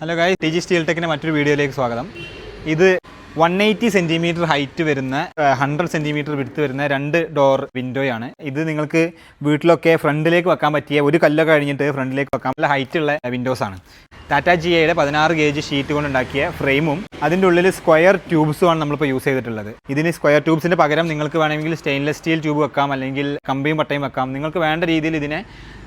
Hello ഗായ് T G steel ടെക്കിന്റെ മറ്റൊരു വീഡിയോയിലേക്ക് സ്വാഗതം. ഇത് വൺ എയ്റ്റി സെന്റിമീറ്റർ ഹൈറ്റ് വരുന്ന ഹൺഡ്രഡ് സെന്റിമീറ്റർ വിടുത്ത് വരുന്ന രണ്ട് ഡോർ വിൻഡോയാണ് ഇത് നിങ്ങൾക്ക് വീട്ടിലൊക്കെ ഫ്രണ്ടിലേക്ക് വെക്കാൻ പറ്റിയ ഒരു കല്ലൊക്കെ കഴിഞ്ഞിട്ട് ഫ്രണ്ടിലേക്ക് വെക്കാൻ നല്ല ഹൈറ്റ് ഉള്ള വിൻഡോസ് ആണ്. ടാറ്റ ജി ഐയുടെ പതിനാറ് ഗേജ് ഷീറ്റ് കൊണ്ട് ഉണ്ടാക്കിയ ഫ്രെയിമും അതിന്റെ ഉള്ളിൽ സ്ക്വയർ ട്യൂബ്സുമാണ് നമ്മളിപ്പോൾ യൂസ് ചെയ്തിട്ടുള്ളത്. ഇതിന് സ്ക്വയർ ട്യൂബ്സിന്റെ പകരം നിങ്ങൾക്ക് വേണമെങ്കിൽ സ്റ്റെയിൻലെസ് സ്റ്റീൽ ട്യൂബ് വെക്കാം അല്ലെങ്കിൽ കമ്പിയും പട്ടയും വെക്കാം. നിങ്ങൾക്ക് വേണ്ട രീതിയിൽ ഇതിനെ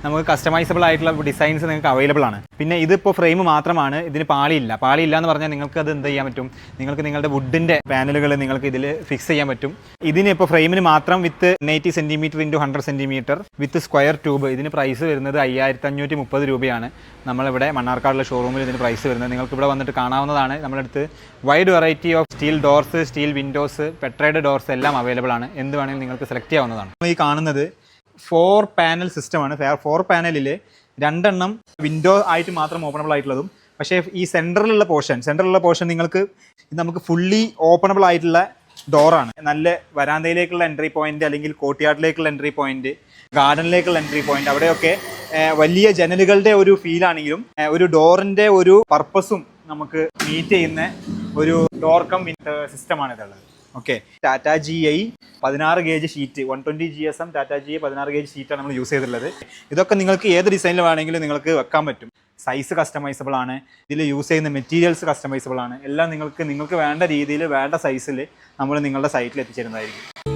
നമുക്ക് കസ്റ്റമൈസബിൾ ആയിട്ടുള്ള ഡിസൈൻസ് നിങ്ങൾക്ക് അവൈലബിൾ ആണ്. പിന്നെ ഇതിപ്പോൾ ഫ്രെയിം മാത്രമാണ് ഇതിന് പാളിയില്ല. പാളിയില്ല എന്ന് പറഞ്ഞാൽ നിങ്ങൾക്ക് അത് എന്ത് ചെയ്യാൻ പറ്റും? നിങ്ങൾക്ക് നിങ്ങളുടെ വുഡിന്റെ പാനലുകൾ നിങ്ങൾക്ക് ഇതിൽ ഫിക്സ് ചെയ്യാൻ പറ്റും. ഇതിന് ഇപ്പോൾ ഫ്രെയിമിന് മാത്രം width eighty centimetre into hundred centimetre with square tube ഇതിന് പ്രൈസ് വരുന്നത് അയ്യായിരത്തി അഞ്ഞൂറ്റി മുപ്പത് രൂപയാണ്. നമ്മളിവിടെ മണ്ണാർക്കാടുള്ള ഷോറൂമിൽ ഇതിന് പ്രൈസ് വരുന്നത്. നിങ്ങൾക്ക് ഇവിടെ വന്നിട്ട് കാണാവുന്നതാണ്. നമ്മളടുത്ത് wide variety of steel doors steel windows പെട്രേഡ് doors എല്ലാം അവൈലബിൾ ആണ്. എന്ത് വേണമെങ്കിലും നിങ്ങൾക്ക് സെലക്ട് ചെയ്യാവുന്നതാണ്. ഈ കാണുന്നത് ഫോർ പാനൽ സിസ്റ്റമാണ് ഫോർ പാനലിൽ രണ്ടെണ്ണം വിൻഡോ ആയിട്ട് മാത്രം ഓപ്പണബിൾ ആയിട്ടുള്ളതും. പക്ഷേ ഈ സെന്ററിലുള്ള പോർഷൻ സെന്ററിലുള്ള പോർഷൻ നിങ്ങൾക്ക് നമുക്ക് ഫുള്ളി ഓപ്പണബിൾ ആയിട്ടുള്ള ഡോറാണ് നല്ല വരാന്തയിലേക്കുള്ള എൻട്രി പോയിന്റ് അല്ലെങ്കിൽ കോട്ടിയാട്ടിലേക്കുള്ള എൻട്രി പോയിന്റ് ഗാർഡനിലേക്കുള്ള എൻട്രി പോയിന്റ് അവിടെയൊക്കെ വലിയ ജനലുകളുടെ ഒരു ഫീലാണെങ്കിലും ഒരു ഡോറിന്റെ ഒരു പർപ്പസും നമുക്ക് മീറ്റ് ചെയ്യുന്ന ഒരു ഡോർ കം സിസ്റ്റമാണ് ഇതുള്ളത്. ഓക്കെ ടാറ്റ ജി ഐ പതിനാറ് gauge sheet one twenty G S M Tata G പതിനാറ് ഗേജ് ഷീറ്റാണ് നമ്മൾ യൂസ് ചെയ്തിട്ടുള്ളത്. ഇതൊക്കെ നിങ്ങൾക്ക് ഏത് ഡിസൈനിൽ വേണമെങ്കിലും നിങ്ങൾക്ക് വെക്കാൻ പറ്റും. സൈസ് കസ്റ്റമൈസബിൾ ആണ്. ഇതിൽ യൂസ് ചെയ്യുന്ന മെറ്റീരിയൽസ് കസ്റ്റമൈസബിൾ ആണ്. എല്ലാം നിങ്ങൾക്ക് നിങ്ങൾക്ക് വേണ്ട രീതിയിൽ വേണ്ട സൈസിൽ നമ്മൾ നിങ്ങളുടെ സൈറ്റിൽ എത്തിച്ചേരുന്നതായിരിക്കും.